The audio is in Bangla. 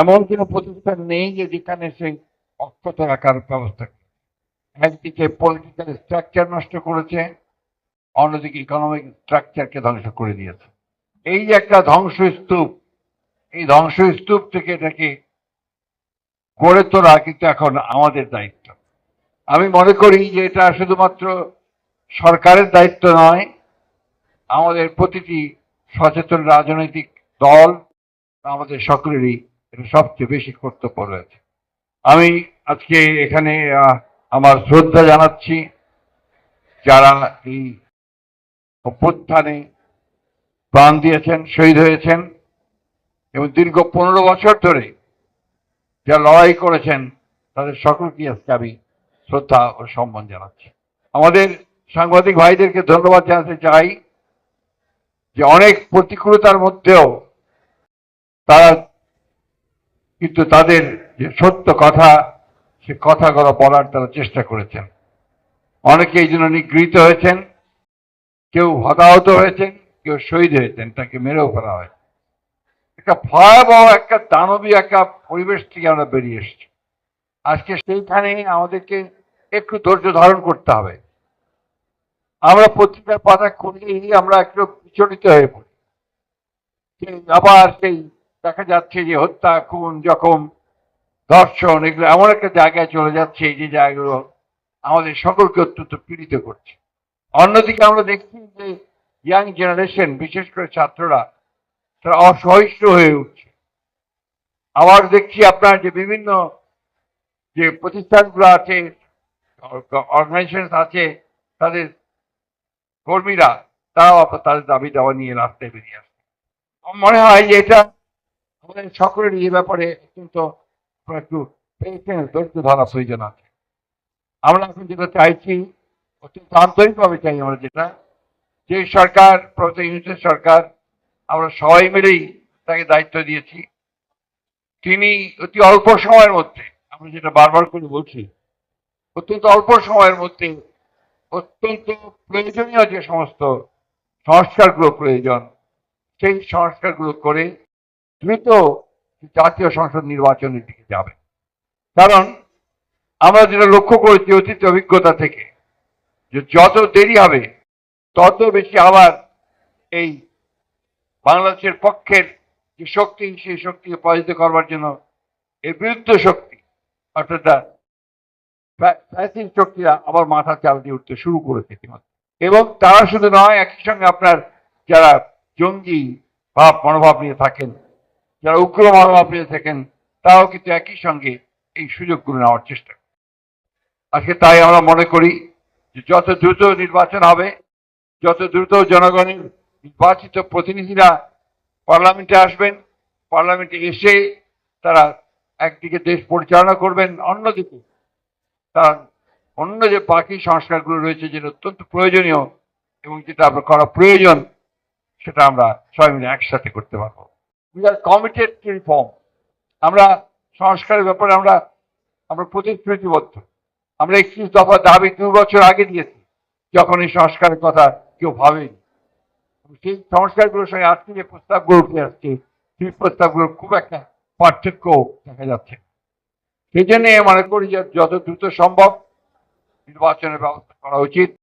এমন কোনো প্রতিষ্ঠান নেই যে যেখানে সেই অক্ষত রাখার ব্যবস্থা একদিকে পলিটিক্যাল স্ট্রাকচার নষ্ট করেছে, অন্যদিকে ইকোনমিক স্ট্রাকচারকে ধ্বংস করে দিয়েছে। এই যে একটা ধ্বংসস্তূপ, এই ধ্বংসস্তূপ থেকে এটাকে গড়ে তোলা কিন্তু এখন আমাদের দায়িত্ব। আমি মনে করি যে এটা শুধুমাত্র সরকারের দায়িত্ব নয়, আমাদের প্রতিটি সচেতন রাজনৈতিক দল, আমাদের সকলেরই এটা সবচেয়ে বেশি কর্তব্য রয়েছে আমি আজকে এখানে আমার শ্রদ্ধা জানাচ্ছি যারা এই অভ্যুত্থানে প্রাণ দিয়েছেন, শহীদ হয়েছেন এবং দীর্ঘ পনেরো বছর ধরে যা লড়াই করেছেন, তাদের সকলকে আজকে আমি শ্রদ্ধা ও সম্মান জানাচ্ছি। আমাদের সাংবাদিক ভাইদেরকে ধন্যবাদ জানাতে চাই যে অনেক প্রতিকূলতার মধ্যেও তারা কিন্তু তাদের যে সত্য কথা, সে কথাগুলো বলার তারা চেষ্টা করেছেন। অনেকে এই জন্য নিগৃহীত হয়েছেন, কেউ হতাহত হয়েছেন, কেউ শহীদ হয়েছেন, তাকে মেরেও ফেলা হয় একটা ভয়াবহ, একটা দানবী, একটা পরিবেশ থেকে আমরা বেরিয়ে এসেছি। আজকে সেইখানে আমাদেরকে একটু ধৈর্য ধারণ করতে হবে। আমরা পত্রিকার পাতা খুললেই আমরা একটু বিচলিত হয়ে পড়ি। আবার সেই দেখা যাচ্ছে যে হত্যা, খুন, জখম, ধর্ষণ, এগুলো এমন একটা জায়গায় চলে যাচ্ছে যে জায়গাগুলো আমাদের সকলকে অত্যন্ত পীড়িত করছে। অন্যদিকে আমরা দেখছি যে ইয়াং জেনারেশন, বিশেষ করে ছাত্ররা, তারা অসহিষ্ণু হয়ে উঠছে। আবার দেখছি আপনার যে বিভিন্ন যে প্রতিষ্ঠানগুলো আছে অর্গানাইজেশন আছে, তাদের কর্মীরা, তারাও তাদের দাবি দাওয়া নিয়ে রাস্তায় বেরিয়ে আসছে। মনে হয় যে এটা আমাদের সকলেরই এই ব্যাপারে কিন্তু একটু পেশেন্স ধৈর্য ধরা প্রয়োজন আছে। আমরা এখন যেটা চাইছি, অত্যন্ত আন্তরিকভাবে চাই আমরা যেটা, যে সরকার প্রতি ইউনিটের সরকার, আমরা সবাই মিলেই তাকে দায়িত্ব দিয়েছি। তিনি অতি অল্প সময়ের মধ্যে, আমরা যেটা বারবার করে বলছি, অত্যন্ত অল্প সময়ের মধ্যে অত্যন্ত প্রয়োজনীয় যে সমস্ত সংস্কারগুলো প্রয়োজন, সেই সংস্কারগুলো করে দ্রুত জাতীয় সংসদ নির্বাচনের দিকে যাবে। কারণ আমরা যেটা লক্ষ্য করেছি অতীত অভিজ্ঞতা থেকে, যে যত দেরি হবে, তত বেশি আবার এই বাংলাদেশের পক্ষের যে শক্তি, সেই শক্তিকে পরাজিত করবার জন্য এর বিরুদ্ধে শক্তি, অর্থাৎ শক্তিরা আবার মাথা চাল দিয়ে উঠতে শুরু করেছে এবং তারা শুধু নয়, একই সঙ্গে আপনার যারা জঙ্গি ভাব, মনোভাব নিয়ে থাকেন যারা উগ্র মনোভাব থাকেন তারাও কিন্তু একই সঙ্গে এই সুযোগগুলো নেওয়ার চেষ্টা। আজকে তাই আমরা মনে করি যে যত দ্রুত নির্বাচন হবে, যত দ্রুত জনগণের নির্বাচিত প্রতিনিধিরা পার্লামেন্টে আসবেন, পার্লামেন্টে এসে তারা একদিকে দেশ পরিচালনা করবেন, অন্যদিকে তার অন্য যে বাকি সংস্কারগুলো রয়েছে যেটা অত্যন্ত প্রয়োজনীয় এবং যেটা আমরা করা প্রয়োজন, সেটা আমরা সবাই মিলে একসাথে করতে পারব। We are committed to reform আমরা সংস্কারের ব্যাপারে আমরা আমরা প্রতিশ্রুতিবদ্ধ। আমরা একত্রিশ দফা দাবি দু বছর আগে দিয়েছি, যখন এই সংস্কারের কথা কেউ ভাবেনি। সেই সংস্কারগুলোর সঙ্গে আজকে যে প্রস্তাবগুলো উঠে আসছে, সেই প্রস্তাবগুলোর খুব একটা পার্থক্য দেখা যাচ্ছে। সেই জন্য মনে করি যে যত দ্রুত সম্ভব নির্বাচনের ব্যবস্থা করা উচিত।